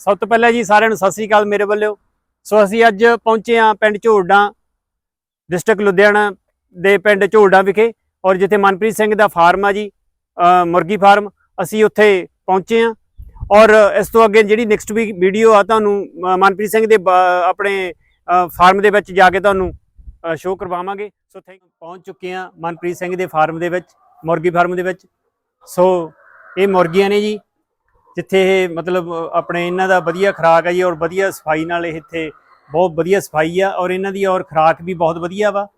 ਸਭ ਤੋਂ ਪਹਿਲਾਂ ਜੀ ਸਾਰਿਆਂ ਨੂੰ ਸਤਿ ਸ੍ਰੀ ਅਕਾਲ ਮੇਰੇ ਵੱਲੋਂ। ਸੋ ਅਸੀਂ ਅੱਜ ਪਹੁੰਚੇ ਹਾਂ ਪਿੰਡ ਝੋੜਾਂ ਡਿਸਟ੍ਰਿਕਟ ਲੁਧਿਆਣਾ ਦੇ ਪਿੰਡ ਝੋੜਾਂ ਵਿਖੇ ਔਰ ਜਿੱਥੇ ਮਨਪ੍ਰੀਤ ਸਿੰਘ ਦਾ ਫਾਰਮ ਆ ਜੀ ਮੁਰਗੀ ਫਾਰਮ ਅਸੀਂ ਉੱਥੇ ਪਹੁੰਚੇ ਹਾਂ। ਔਰ ਇਸ ਤੋਂ ਅੱਗੇ ਜਿਹੜੀ ਨੈਕਸਟ ਵੀਕ ਵੀਡੀਓ ਆ ਤੁਹਾਨੂੰ ਮਨਪ੍ਰੀਤ ਸਿੰਘ ਦੇ ਬ- ਆਪਣੇ ਫਾਰਮ ਦੇ ਵਿੱਚ ਜਾ ਕੇ ਤੁਹਾਨੂੰ ਸ਼ੋਅ ਕਰਵਾਵਾਂਗੇ। ਸੋ ਥੈਂਕ ਪਹੁੰਚ ਚੁੱਕੇ ਹਾਂ ਮਨਪ੍ਰੀਤ ਸਿੰਘ ਦੇ ਫਾਰਮ ਦੇ ਵਿੱਚ, ਮੁਰਗੀ ਫਾਰਮ ਦੇ ਵਿੱਚ। ਸੋ ਇਹ ਮੁਰਗੀਆਂ ਨੇ ਜੀ ਜਿੱਥੇ ਇਹ ਮਤਲਬ ਆਪਣੇ ਇਹਨਾਂ ਦਾ ਵਧੀਆ ਖੁਰਾਕ ਹੈ ਜੀ ਔਰ ਵਧੀਆ ਸਫ਼ਾਈ ਨਾਲ ਇਹ ਇੱਥੇ ਬਹੁਤ ਵਧੀਆ ਸਫ਼ਾਈ ਆ ਔਰ ਇਹਨਾਂ ਦੀ ਔਰ ਖੁਰਾਕ ਵੀ ਬਹੁਤ ਵਧੀਆ ਵਾ।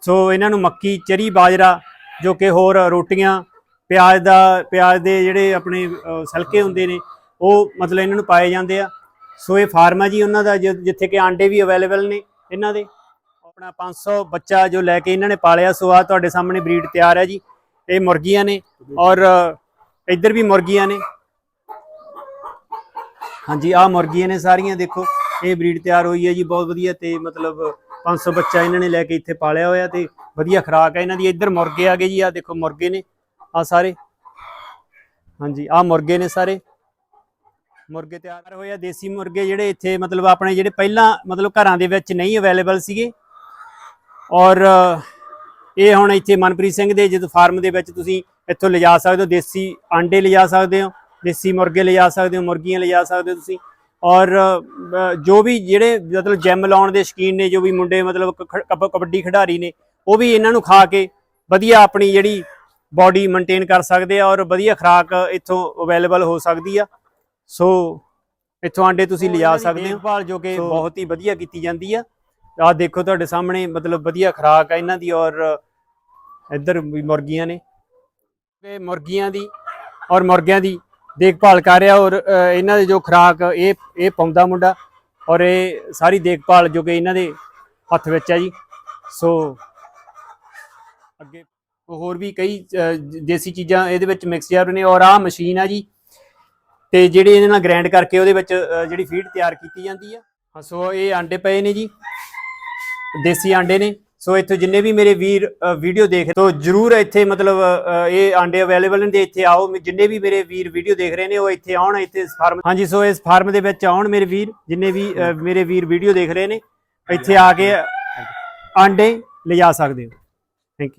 ਸੋ ਇਹਨਾਂ ਨੂੰ ਮੱਕੀ, ਚਰੀ, ਬਾਜਰਾ ਜੋ ਕਿ ਹੋਰ ਰੋਟੀਆਂ, ਪਿਆਜ਼ ਦਾ, ਪਿਆਜ਼ ਦੇ ਜਿਹੜੇ ਆਪਣੇ ਸਲਕੇ ਹੁੰਦੇ ਨੇ, ਉਹ ਮਤਲਬ ਇਹਨਾਂ ਨੂੰ ਪਾਏ ਜਾਂਦੇ ਆ। ਸੋ ਇਹ ਫਾਰਮ ਆ ਜੀ ਉਹਨਾਂ ਦਾ ਜਿ- ਜਿੱਥੇ ਕਿ ਆਂਡੇ ਵੀ ਅਵੇਲੇਬਲ ਨੇ ਇਹਨਾਂ ਦੇ। ਆਪਣਾ 500 ਬੱਚਾ ਜੋ ਲੈ ਕੇ ਇਹਨਾਂ ਨੇ ਪਾਲਿਆ, ਸੋ ਆ ਤੁਹਾਡੇ ਸਾਹਮਣੇ ਬਰੀਡ ਤਿਆਰ ਹੈ ਜੀ। ਇਹ ਮੁਰਗੀਆਂ ਨੇ ਔਰ ਇੱਧਰ ਵੀ ਮੁਰਗੀਆਂ ਨੇ। ਹਾਂਜੀ ਆ ਮੁਰਗੀਆਂ ਨੇ ਸਾਰੀਆਂ, ਦੇਖੋ, ਇਹ ਬਰੀਡ ਤਿਆਰ ਹੋਈ ਹੈ ਜੀ, ਬਹੁਤ ਵਧੀਆ ਤੇ ਮਤਲਬ 500 ਬੱਚਾ ਇਹਨਾਂ ਨੇ ਲੈ ਕੇ ਇੱਥੇ ਪਾਲਿਆ ਹੋਇਆ ਤੇ ਵਧੀਆ ਖੁਰਾਕ ਹੈ ਇਹਨਾਂ ਦੀ। ਇੱਧਰ ਮੁਰਗੇ ਆ ਗਏ ਜੀ ਆ ਦੇਖੋ ਮੁਰਗੇ ਨੇ ਆ ਸਾਰੇ। ਹਾਂਜੀ ਆ ਮੁਰਗੇ ਨੇ ਸਾਰੇ। ਮੁਰਗੇ ਤਿਆਰ ਹੋਏ ਆ, ਦੇਸੀ ਮੁਰਗੇ ਜਿਹੜੇ ਇੱਥੇ ਮਤਲਬ ਆਪਣੇ ਜਿਹੜੇ ਪਹਿਲਾਂ ਮਤਲਬ ਘਰਾਂ ਦੇ ਵਿੱਚ ਨਹੀਂ ਅਵੇਲੇਬਲ ਸੀਗੇ। ਔਰ ਇਹ ਹੁਣ ਇੱਥੇ ਮਨਪ੍ਰੀਤ ਸਿੰਘ ਦੇ, ਜਦੋਂ ਫਾਰਮ ਦੇ ਵਿੱਚ ਤੁਸੀਂ ਇੱਥੋਂ ਲਿਜਾ ਸਕਦੇ ਹੋ, ਦੇਸੀ ਆਂਡੇ ਲਿਜਾ ਸਕਦੇ ਹੋ। ਦੇਸੀ ਮੁਰਗੇ ਲਿਜਾ ਸਕਦੇ ਹੋ ਮੁਰਗੀਆਂ ਲਿਜਾ ਸਕਦੇ ਹੋ ਤੁਸੀਂ। ਔਰ ਜੋ ਵੀ ਜਿਹੜੇ ਮਤਲਬ ਜਿਮ ਲਾਉਣ ਦੇ ਸ਼ੌਕੀਨ ਨੇ ਜੋ ਵੀ ਮੁੰਡੇ ਮਤਲਬ ਕਬੱਡੀ ਖਿਡਾਰੀ ਨੇ ਉਹ ਵੀ ਇਹਨਾਂ ਨੂੰ ਖਾ ਕੇ ਵਧੀਆ ਆਪਣੀ ਜਿਹੜੀ ਬਾਡੀ ਮੇਨਟੇਨ ਕਰ ਸਕਦੇ ਆ ਔਰ ਵਧੀਆ ਖੁਰਾਕ ਇੱਥੋਂ ਅਵੇਲੇਬਲ ਹੋ ਸਕਦੀ ਆ। ਸੋ ਇੱਥੋਂ ਆਂਡੇ ਤੁਸੀਂ ਲਿਜਾ ਸਕਦੇ ਹੋ। ਦੇਖਭਾਲ ਜੋ ਕਿ ਬਹੁਤ ਹੀ ਵਧੀਆ ਕੀਤੀ ਜਾਂਦੀ ਆ। ਆਹ ਦੇਖੋ ਤੁਹਾਡੇ ਸਾਹਮਣੇ ਮਤਲਬ ਵਧੀਆ ਖੁਰਾਕ ਆ ਇਹਨਾਂ ਦੀ ਔਰ ਇੱਧਰ ਵੀ ਮੁਰਗੀਆਂ ਨੇ। ਇਹ ਮੁਰਗੀਆਂ ਦੀ ਔਰ ਮੁਰਗਿਆਂ ਦੀ ਦੇਖਭਾਲ ਕਰ ਰਿਹਾ ਔਰ ਇਹਨਾਂ ਦੇ ਜੋ ਖੁਰਾਕ, ਇਹ ਇਹ ਪਾਉਂਦਾ ਮੁੰਡਾ ਔਰ ਇਹ ਸਾਰੀ ਦੇਖਭਾਲ ਜੋ ਕਿ ਇਹਨਾਂ ਦੇ ਹੱਥ ਵਿੱਚ ਹੈ ਜੀ। ਸੋ ਅੱਗੇ ਹੋਰ ਵੀ ਕਈ ਦੇਸੀ ਚੀਜ਼ਾਂ ਇਹਦੇ ਵਿੱਚ ਮਿਕਸ ਕਰ ਨੇ ਔਰ ਆਹ ਮਸ਼ੀਨ ਆ ਜੀ ਤੇ ਜਿਹੜੀ ਇਹਦੇ ਨਾਲ ਗ੍ਰਾਈਂਡ ਕਰਕੇ ਉਹਦੇ ਵਿੱਚ ਜਿਹੜੀ ਫੀਡ ਤਿਆਰ ਕੀਤੀ ਜਾਂਦੀ ਆ। ਸੋ ਇਹ ਆਂਡੇ ਪਏ ਨੇ ਜੀ, ਦੇਸੀ ਆਂਡੇ ਨੇ। ਸੋ ਇੱਥੇ ਜਿੰਨੇ ਵੀ ਮੇਰੇ ਵੀਰ ਵੀਡੀਓ ਦੇਖ ਤੋ ਜਰੂਰ ਇੱਥੇ ਮਤਲਬ ਇਹ ਆਂਡੇ ਅਵੇਲੇਬਲ ਨੇ ਤੇ ਇੱਥੇ ਆਓ। ਜਿੰਨੇ ਵੀ ਮੇਰੇ ਵੀਰ ਵੀਡੀਓ ਦੇਖ ਰਹੇ ਨੇ, ਉਹ ਇੱਥੇ ਆਉਣ, ਇੱਥੇ ਇਸ ਫਾਰਮ ਹਾਂਜੀ ਸੋ ਇਸ ਫਾਰਮ ਦੇ ਵਿੱਚ ਆਉਣ ਮੇਰੇ ਵੀਰ, ਜਿੰਨੇ ਵੀ ਮੇਰੇ ਵੀਰ ਵੀਡੀਓ ਦੇਖ ਰਹੇ ਨੇ, ਇੱਥੇ ਆ ਕੇ ਆਂਡੇ ਲਿਜਾ ਸਕਦੇ ਹੋ। Thank you